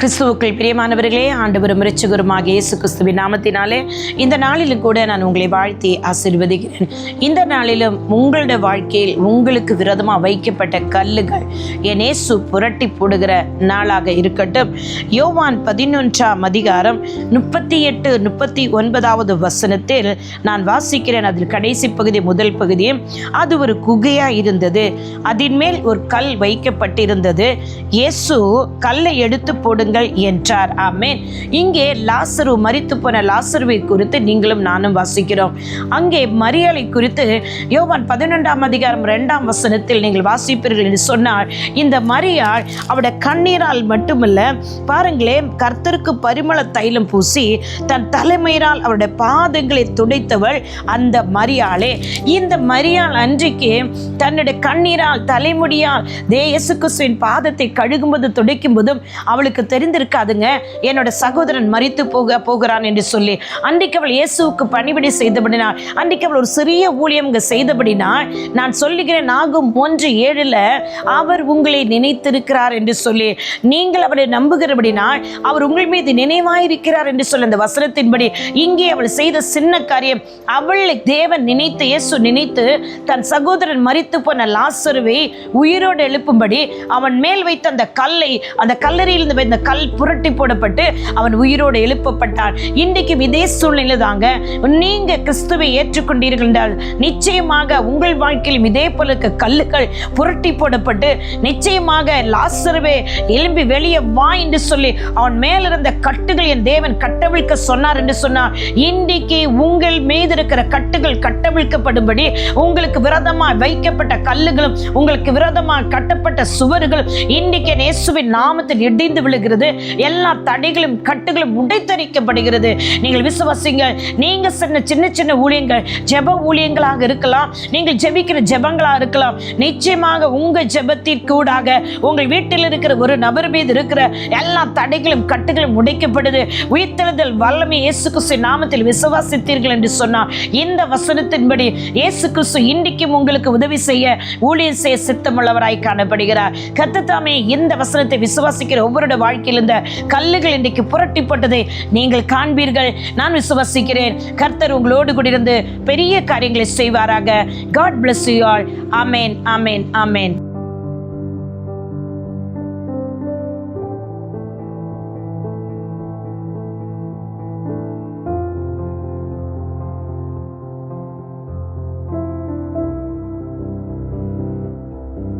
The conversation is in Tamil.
கிறிஸ்துவுக்குள் பிரியமானவர்களே ஆண்டவரும் இரட்சகருமாக இயேசு கிறிஸ்துவின் நாமத்தினாலே இந்த நாளிலும் கூட நான் உங்களை வாழ்த்தி ஆசீர்வதிக்கிறேன். இந்த நாளிலும் உங்களுடைய வாழ்க்கையில் உங்களுக்கு விரதமாக வைக்கப்பட்ட கல்லுகள் என் இயேசு புரட்டி போடுகிற நாளாக இருக்கட்டும். யோவான் பதினொன்றாம் அதிகாரம் முப்பத்தி எட்டு முப்பத்தி ஒன்பதாவது வசனத்தில் நான் வாசிக்கிறேன். அதில் கடைசி பகுதி முதல் பகுதியும் அது ஒரு குகையாக இருந்தது. அதன் மேல் ஒரு கல் வைக்கப்பட்டிருந்தது. இயேசு கல்லை எடுத்து போடு போடுங்கள் என்றார். ஆமேன். இங்கே லாசரு மறித்து போன லாசருவை குறித்து நீங்களும் நானும் வாசிக்கிறோம். அங்கே மரியாதை குறித்து யோவான் பதினொன்றாம் அதிகாரம் ரெண்டாம் வசனத்தில் நீங்கள் வாசிப்பீர்கள் என்று சொன்னார். இந்த மரியாள் அவட கண்ணீரால் மட்டுமல்ல பாருங்களேன் கர்த்தருக்கு பரிமள தைலம் பூசி தன் தலைமையினால் அவருடைய பாதங்களை துடைத்தவள் அந்த மரியாளே. இந்த மரியாள் அன்றைக்கு தன்னுடைய கண்ணீரால் தலைமுடியால் தே கிறிஸ்துவின் பாதத்தை கழுகும்போது துடைக்கும் போதும் அவளுக்கு தெரிந்திருக்காதுங்க. என்னோட சகோதரன் மறித்து போக போகிறான் என்று சொல்லி அன்றைக்கு அவள் இயேசுவுக்கு பணிபடி செய்தபடினாள் அன்றைக்கு அவள் ஒரு சிறிய ஊழியம் இங்கே செய்தபடினால் நான் சொல்லுகிறேன் நாகும் ஒன்று ஏழில் அவர் உங்களை நினைத்திருக்கிறார் என்று சொல்லி நீங்கள் அவரை நம்புகிறபடினால் அவர் உங்கள் மீது நினைவாயிருக்கிறார் என்று சொல்லி அந்த வசனத்தின்படி இங்கே அவள் செய்த சின்ன காரியம் அவளை தேவன் நினைத்து இயேசு நினைத்து தன் சகோதரன் மறித்து போன லாசருவை உயிரோடு எழுப்பும்படி அவன் மேல் வைத்த அந்த கல்லை அந்த கல்லறையில் இருந்து இந்த கல் புரட்டி போடப்பட்டு அவன் உயிரோடு எழுப்பப்பட்டான். இன்றைக்கும் இதே சூழ்நிலை தாங்க நீங்க கிறிஸ்துவை ஏற்றுக்கொண்டீர்கள் என்றால் நிச்சயமாக உங்கள் வாழ்க்கையிலும் இதே போல இருக்க கல்லுகள் புரட்டி போடப்பட்டு நிச்சயமாக லாசருவே எழும்பி வெளியே வா என்று சொல்லி அவன் மேலிருந்த கட்டுகள் என் தேவன் கட்டவிழ்க்க சொன்னார் என்று சொன்னார். இன்றைக்கு உங்கள் மீது இருக்கிற கட்டுகள் கட்டவிழ்க்கப்படும்படி உங்களுக்கு விரதமாக வைக்கப்பட்ட கல்லுகளும் உங்களுக்கு விரதமாக கட்டப்பட்ட சுவர்களும் இன்றைக்கு நேசுவின் நாமத்தில் இடிந்து விழுகிறது. எல்லா தடைகளும் கட்டுகளும் உடைத்தரிக்கப்படுகிறது. நீங்கள் விசுவாசிங்க நீங்க சின்ன சின்ன சின்ன ஊழியங்கள் ஜெப ஊழியங்களாக இருக்கலாம் நீங்கள் ஜெபிக்கிற ஜெபங்களாக இருக்கலாம். நிச்சயமாக உங்க ஜெபத்திற்கூடாக உங்கள் வீட்டில் இருக்கிற ஒரு நபர் மீது இருக்கிற எல்லா தடைகளும் கட்டுகளும் உடைக்கப்படுது. உயிர்த்தெழுதல் வல்லமை இயேசு கிறிஸ்து நாமத்தில் விசுவாசித்தீர்கள் என்று சொன்னார் இந்த வசனத்தின்படி இயேசு கிறிஸ்து இன்றைக்கும் உங்களுக்கு உதவி செய்ய ஊழியர் செய்ய சித்தமுள்ளவராய் காணப்படுகிறார். கத்தத்தாமே இந்த வசனத்தை விசுவாசிக்கிற ஒவ்வொருடைய வாழ்க்கையில் கல்லுகள் இன்றைக்கு புரட்டிப்பட்டதை நீங்கள் காண்பீர்கள். நான் விசுவசிக்கிறேன். கர்த்தர் உங்களோடு கூடியிருந்து பெரிய காரியங்களை செய்வாராக. God bless you all amen amen amen